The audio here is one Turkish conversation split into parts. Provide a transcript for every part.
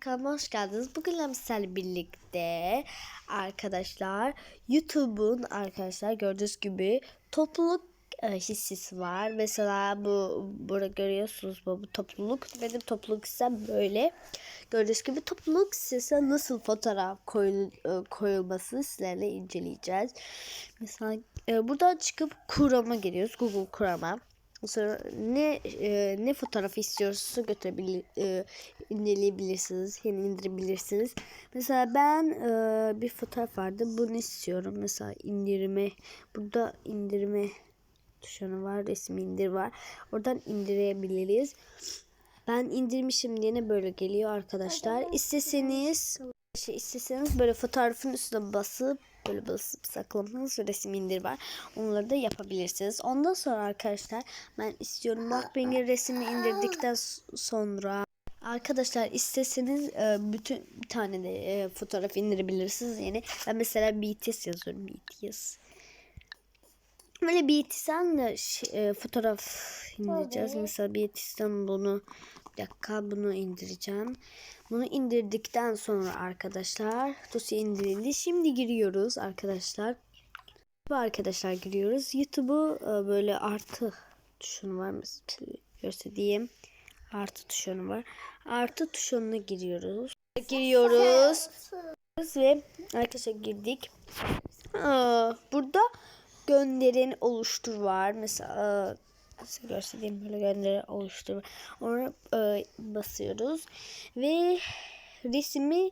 Kanalıma hoş geldiniz. Bugün sizlerle birlikte arkadaşlar YouTube'un arkadaşlar gördüğünüz gibi topluluk e, hissesi var. Mesela bu burada görüyorsunuz bu, bu topluluk. Benim topluluk hissem böyle. Gördüğünüz gibi topluluk hissesine nasıl fotoğraf koyul, e, koyulmasını sizlerle inceleyeceğiz. Mesela e, buradan çıkıp Chrome'a giriyoruz. Google Chrome'a. Sonra ne e, ne fotoğraf istiyorsa götürebilir e, inceleyebilirsiniz, yeni indirebilirsiniz. Mesela ben e, bir fotoğraf vardı. Bunu istiyorum. Mesela indirme burada indirme tuşu var, resim indir var. Oradan indirebiliriz. Ben indirmişim diye böyle geliyor arkadaşlar. İsteseniz şey isteseniz böyle fotoğrafın üstüne basıp böyle basıp saklamanız resim indir var. Onları da yapabilirsiniz. Ondan sonra arkadaşlar ben istiyorum Blackpink'in resmini indirdikten sonra Arkadaşlar isteseniz e, bütün bir tane de e, fotoğraf indirebilirsiniz yeni. Ben mesela BTS yazıyorum BTS. Böyle şey, e, fotoğraf indireceğiz. Mesela BTS'den bunu bir dakika bunu indireceğim. Bunu indirdikten sonra arkadaşlar dosya indirildi. Şimdi giriyoruz arkadaşlar. Bu arkadaşlar giriyoruz. YouTube'u e, böyle artı tuşunu var mesela göstereyim. Artı tuşunu var. Artı tuşuna giriyoruz. Giriyoruz. Ve arkadaşlar girdik. Aa, burada gönderin oluştur var. Mesela size göstereyim böyle gönderi oluştur. Ona e, basıyoruz. Ve resmi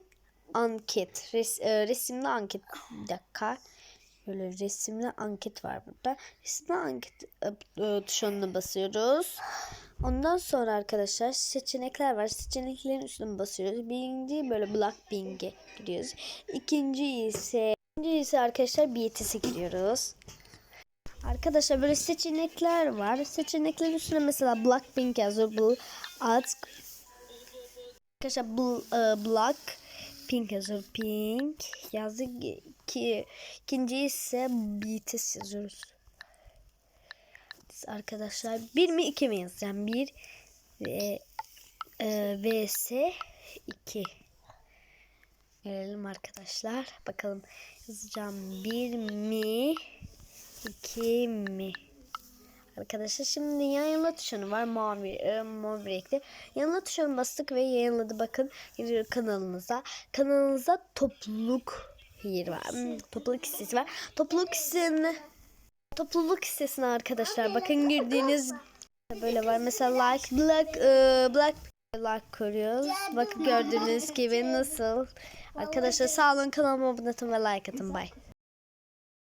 anket. Res, e, resimli anket. Bir dakika. Böyle resimli anket var burada. Resimli anket e, e, tuşuna basıyoruz. Ondan sonra arkadaşlar seçenekler var. Seçeneklerin üstüne basıyoruz. Birinci böyle Blackpink'e giriyoruz. İkinci ise ikinci ise arkadaşlar BTS'e giriyoruz. Arkadaşlar böyle seçenekler var. Seçeneklerin üstüne mesela Blackpink yazıyor. Bu at Arkadaşlar bu e, Black Pink yazıyor. Pink yazdık ki ikinci ise BTS yazıyoruz. Arkadaşlar bir mi iki mi yazacağım? Bir ve e, vs 2 Görelim arkadaşlar. Bakalım yazacağım bir mi 2 mi? Arkadaşlar şimdi yayınla tuşunu var mavi e, mavi renkli. Yayınla tuşuna bastık ve yayınladı bakın kanalınıza. Kanalınıza topluluk yeri var. Hmm, topluluk hissesi var. Topluluk hissesini topluluk hissesine arkadaşlar bakın girdiğiniz böyle var. Mesela like black e, black like koruyoruz. Bakın gördüğünüz gibi nasıl. Arkadaşlar sağ olun kanalıma abone olun ve like atın. Bye.